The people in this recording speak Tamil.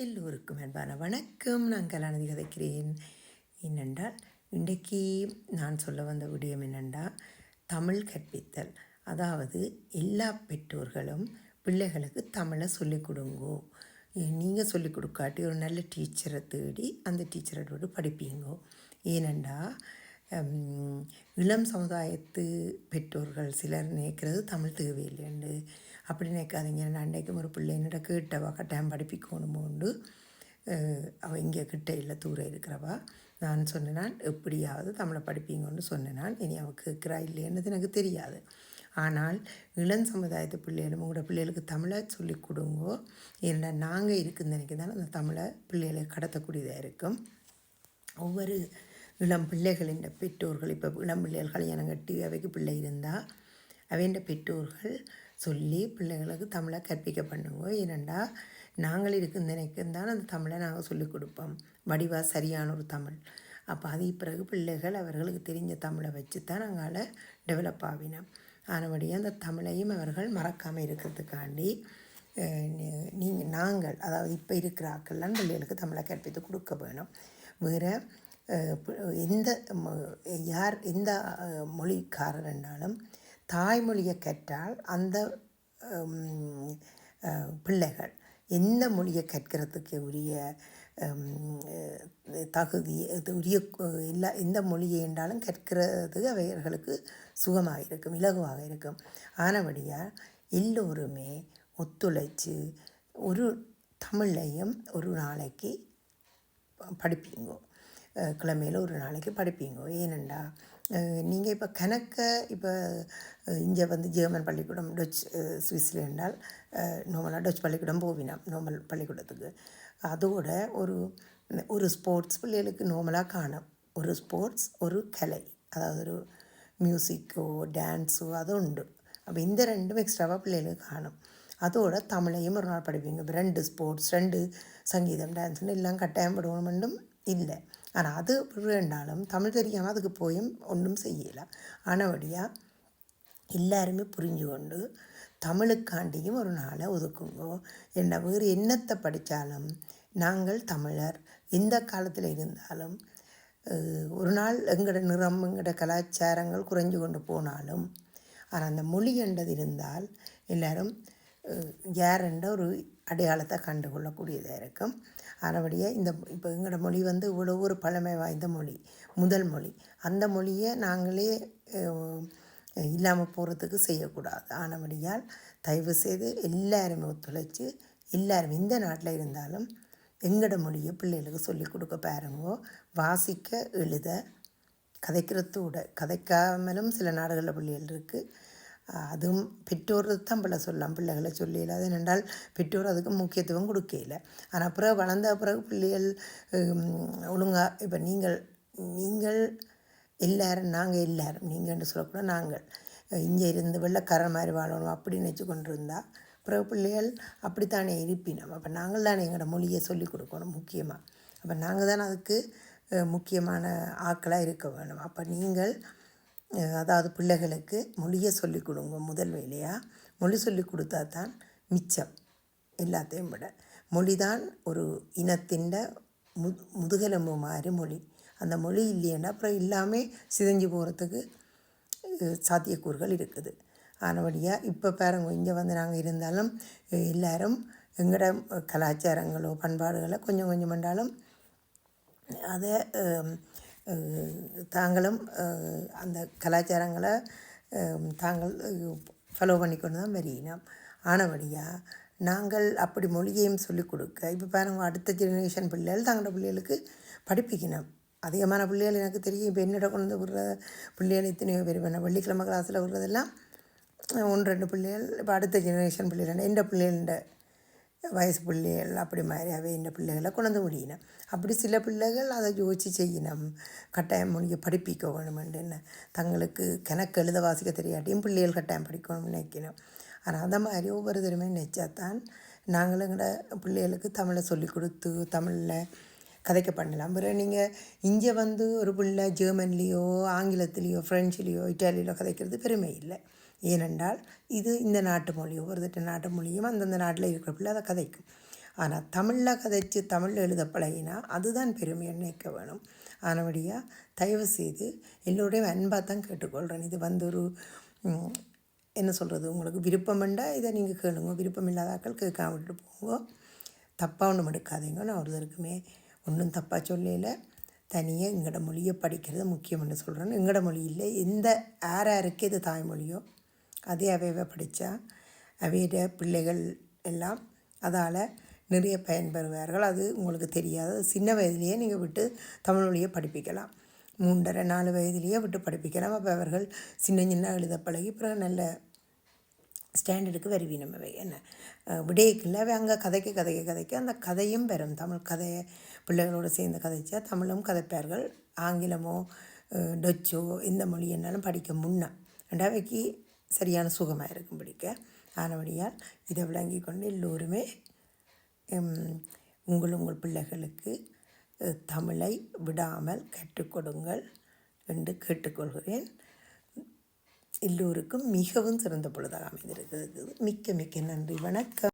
எல்லோருக்கும் அன்பான வணக்கம். நான் கலாநிதி கதைக்கிறேன். என்னென்றால் இன்றைக்கு நான் சொல்ல வந்த விடயம் என்னென்றால் தமிழ் கற்பித்தல். அதாவது எல்லா பெற்றோர்களும் பிள்ளைகளுக்கு தமிழை சொல்லிக் கொடுங்கோ. நீங்கள் சொல்லிக் கொடுக்காட்டி ஒரு நல்ல டீச்சரை தேடி அந்த டீச்சரோட படிப்பீங்கோ. ஏனெண்டா இளம் சமுதாயத்து பெற்றோர்கள் சிலர் நினைக்கிறது தமிழ் தேவையில்லைண்டு. அப்படி நினைக்காதீங்க. நான் அன்றைக்கும் ஒரு பிள்ளை என்னோட கேட்டவா கட்டாயம் படிப்பிக்கணுமோண்டு அவள் இங்கே கிட்ட இல்லை தூரம் இருக்கிறவா. நான் சொன்னேன் எப்படியாவது தமிழை படிப்பீங்கன்னு சொன்னேன் இனி அவள் கேட்குறா இல்லைன்றது எனக்கு தெரியாது. ஆனால் இளம் சமுதாயத்து பிள்ளைகளும் உங்களோட பிள்ளைகளுக்கு தமிழை சொல்லி கொடுங்கோ. ஏன்னா நாங்கள் இருக்குதுன்னு நினைக்கிறதால அந்த தமிழை பிள்ளைகளை கடத்தக்கூடியதாக இருக்கும். ஒவ்வொரு இளம் பிள்ளைகளின் பெற்றோர்கள் இப்போ இளம் பிள்ளைகள் கல்யாணம் கட்டி அவைக்கு பிள்ளை இருந்தால் அவைண்ட பெற்றோர்கள் சொல்லி பிள்ளைகளுக்கு தமிழை கற்பிக்க பண்ணுங்க. ஏனெண்டா நாங்கள் இருக்கும் நினைக்கும் தான் அந்த தமிழை நாங்கள் சொல்லிக் கொடுப்போம். வடிவாக சரியான ஒரு தமிழ். அப்போ அது பிறகு பிள்ளைகள் அவர்களுக்கு தெரிஞ்ச தமிழை வச்சு தான் நாங்கள் டெவலப் ஆகினோம் ஆனபடியாக அந்த தமிழையும் அவர்கள் மறக்காமல் இருக்கிறதுக்காண்டி நீங்கள் நாங்கள் அதாவது இப்போ இருக்கிற ஆக்கள்லாம் பிள்ளைகளுக்கு தமிழை கற்பித்து கொடுக்க வேணும். வேறு எந்த யார் எந்த அஹ், மொழிக்காரர் என்றாலும் தாய்மொழியை கற்றால் அந்த பிள்ளைகள் எந்த மொழியை கற்கிறதுக்கு உரிய தகுதி உரிய எல்லா எந்த மொழியை என்றாலும் கற்கிறது அவர்களுக்கு சுகமாக இருக்கும் இலகுவாக இருக்கும். ஆனபடியால் எல்லோருமே ஒத்துழைச்சு ஒரு தமிழையும் ஒரு நாளைக்கு படிப்பீங்கோ. கிழமையில் ஒரு நாளைக்கு படிப்பீங்க. ஏனெண்டா நீங்கள் இப்போ கணக்க இப்போ இங்கே வந்து ஜெர்மன் பள்ளிக்கூடம் டச் சுவிஸில் என்றால் நார்மலாக டச் பள்ளிக்கூடம் போவினா நார்மல் பள்ளிக்கூடத்துக்கு. அதோட ஒரு ஒரு ஸ்போர்ட்ஸ் பிள்ளைகளுக்கு நார்மலாக காணும். ஒரு ஸ்போர்ட்ஸ் ஒரு கலை. அதாவது ஒரு மியூசிக்கோ டான்ஸோ அது உண்டு. அப்போ இந்த ரெண்டும் எக்ஸ்ட்ராவாக பிள்ளைகளுக்கு காணும். அதோட தமிழையும் ஒரு நாள் படிப்பீங்க. ரெண்டு ஸ்போர்ட்ஸ் ரெண்டு சங்கீதம் டான்ஸ்னு எல்லாம் கட்டாயம் படுவோம் இல்லை. ஆனால் அது வேண்டாலும் தமிழ் தெரியாமல் அதுக்கு போயும் ஒன்றும் செய்யலை. ஆனபடியாக எல்லாருமே புரிஞ்சு கொண்டு தமிழுக்காண்டியும் ஒரு நாளை ஒதுக்குங்கோ என்ன வேறு என்னத்தை படித்தாலும் நாங்கள் தமிழர். எந்த காலத்தில் இருந்தாலும் ஒரு நாள் எங்களோட நிறம் எங்களோட கலாச்சாரங்கள் குறைஞ்சு கொண்டு போனாலும் ஆனால் அந்த மொழி என்றது இருந்தால் எல்லாரும் அஹ், ஒரு அடையாளத்தை கண்டுகொள்ளக்கூடியதாக இருக்கும். அதபடியாக இந்த இப்போ எங்களோட மொழி வந்து இவ்வளோ ஒரு பழமை வாய்ந்த மொழி முதல் மொழி. அந்த மொழியை நாங்களே இல்லாமல் போகிறதுக்கு செய்யக்கூடாது. ஆனபடியால் தயவு செய்து எல்லாருமே ஒத்துழைச்சி எல்லாரும் இந்த நாட்டில் இருந்தாலும் எங்களோட மொழியை பிள்ளைகளுக்கு சொல்லிக் கொடுக்க பாருங்கோ. வாசிக்க எழுத கதைக்கிறதோட கதைக்காமலும் சில நாடுகளில் பிள்ளைகள் இருக்குது அதுவும் பெற்றோர் தான் பிள்ளை சொல்லலாம். பிள்ளைகளை சொல்லியில். அது என்னென்றால் பெற்றோர் அதுக்கு முக்கியத்துவம் கொடுக்கல ஆனால் பிறகு வளர்ந்த பிறகு பிள்ளைகள் ஒழுங்காக இப்போ நீங்கள் நீங்கள் எல்லாரும் நாங்கள் எல்லாரும் நீங்கள்னு சொல்லக்கூட நாங்கள் இங்கே இருந்து வெள்ளக்காரன் மாதிரி வாழணும் அப்படி நினச்சி கொண்டு இருந்தால் பிறகு பிள்ளைகள் அப்படித்தானே இருப்பினோம். அப்போ நாங்கள் தானே எங்களோட மொழியை சொல்லிக் கொடுக்கணும் முக்கியமாக அப்போ நாங்கள் தானே அதுக்கு முக்கியமான ஆட்களாக இருக்க வேணும். அப்போ நீங்கள் அதாவது பிள்ளைகளுக்கு மொழியை சொல்லிக் கொடுங்க முதல் வேலையாக மொழி சொல்லி கொடுத்தா தான் மிச்சம் எல்லாத்தையும் விட. மொழி தான் ஒரு இனத்தின் மு முதுகெலும்பு மாதிரி மொழி. அந்த மொழி இல்லையேன்னா அப்புறம் எல்லாமே சிதைஞ்சு போகிறதுக்கு சாத்தியக்கூறுகள் இருக்குது. ஆனபடியாக இப்போ பாருங்க இங்கே வந்து நாங்கள் இருந்தாலும் எல்லாரும் எங்களோட கலாச்சாரங்களோ பண்பாடுகளோ கொஞ்சம் கொஞ்சம் பண்ணாலும் அதை தாங்களும் அந்த கலாச்சாரங்களை தாங்கள் ஃபாலோ பண்ணிக்கொண்டு தான் வரையினோம். ஆனபடியாக நாங்கள் அப்படி மொழியையும் சொல்லிக் கொடுக்க இப்போ பாருங்க அடுத்த ஜெனரேஷன் பிள்ளைகள் தங்களோட பிள்ளைகளுக்கு படிப்பிக்கணும். அதிகமான பிள்ளைகள் எனக்கு தெரியும் இப்போ என்னோட கொண்டு வந்து விடுற பிள்ளைகள் எத்தனையோ பேர் வேணும். வெள்ளிக்கிழமை கிளாஸில் விடுறதெல்லாம் ஒன்று ரெண்டு பிள்ளைகள் இப்போ அடுத்த ஜெனரேஷன் பிள்ளைகள் எந்த பிள்ளைகள வயசு பிள்ளைகள் அப்படி மாதிரி அவை இந்த பிள்ளைகளை கொண்டு முடியணும். அப்படி சில பிள்ளைகள் அதை யோசித்து செய்யணும். கட்டாயம் முடிய படிப்பிக்க வேணுமென்று என்ன தங்களுக்கு கணக்கு எழுத வாசிக்க தெரியாட்டியும் பிள்ளைகள் கட்டாயம் படிக்கணும்னு நினைக்கணும். ஆனால் அந்த மாதிரி ஒவ்வொரு தருமே நினச்சாதான் நாங்களும் எங்களோட பிள்ளைகளுக்கு தமிழை சொல்லி கொடுத்து தமிழில் கதைக்க பண்ணலாம். பிறகு நீங்கள் இங்கே வந்து ஒரு பிள்ளை ஜெர்மன்லேயோ ஆங்கிலத்திலேயோ ஃப்ரெஞ்சிலேயோ இட்டாலியிலோ கதைக்கிறது பெருமை இல்லை. ஏனென்றால் இது இந்த நாட்டு மொழி ஒவ்வொருத்தட்ட நாட்டு மொழியும் அந்தந்த நாட்டில் இருக்கிற பிள்ளை அதை கதைக்கும். ஆனால் தமிழில் கதைச்சு தமிழில் எழுத பழகினா அதுதான் பெருமையை நினைக்க வேணும். ஆனபடியாக தயவு செய்து எல்லோரையும் அன்பாக தான் கேட்டுக்கொள்கிறேன் இது வந்து ஒரு என்ன சொல்கிறது உங்களுக்கு விருப்பம்ண்டா இதை நீங்கள் கேளுங்க. விருப்பம் இல்லாதாக்கள் கேட்காம விட்டுட்டு போங்க. தப்பாக ஒன்றும் எடுக்காதீங்க. நான் ஒருத்தருக்குமே ஒன்றும் தப்பாக சொல்லல. தனியாக எங்களோட மொழியை படிக்கிறது முக்கியம்னு சொல்கிறேன் எங்களோட இல்லை. எந்த யார் யாருக்கு இது தாய்மொழியோ அதே அவையவை படித்தா அவையோட பிள்ளைகள் எல்லாம் அதால் நிறைய பயன்பெறுவார்கள் அது உங்களுக்கு தெரியாது. சின்ன வயதிலேயே நீங்கள் விட்டு தமிழ் மொழியை படிப்பிக்கலாம். மூன்றரை நாலு வயதிலேயே விட்டு படிப்பிக்கலாம். அப்போ அவர்கள் சின்ன சின்ன எழுத பழகி பிறகு நல்ல ஸ்டாண்டர்டுக்கு வருவீனம் அவை. என்ன? விடயக்கில் அவை அங்கே கதைக்க கதைக்க கதைக்க அந்த கதையும் பெறும். தமிழ் கதையை பிள்ளைகளோடு சேர்ந்து கதைச்சா தமிழும் கதைப்பார்கள். ஆங்கிலமோ டச்சோ எந்த மொழி என்னாலும் படிக்க முன்னே. ரெண்டாவைக்கு சரியான சுகமாக இருக்கும் படிக்க. ஆனபடியால் இதை விளங்கி கொண்டு எல்லோருமே உங்கள் உங்கள் பிள்ளைகளுக்கு தமிழை விடாமல் கற்றுக்கொடுங்கள் என்று கேட்டுக்கொள்கிறேன். எல்லோருக்கும் மிகவும் சிறந்த பொழுதாக அமைந்திருக்கிறது. மிக்க மிக்க நன்றி. வணக்கம்.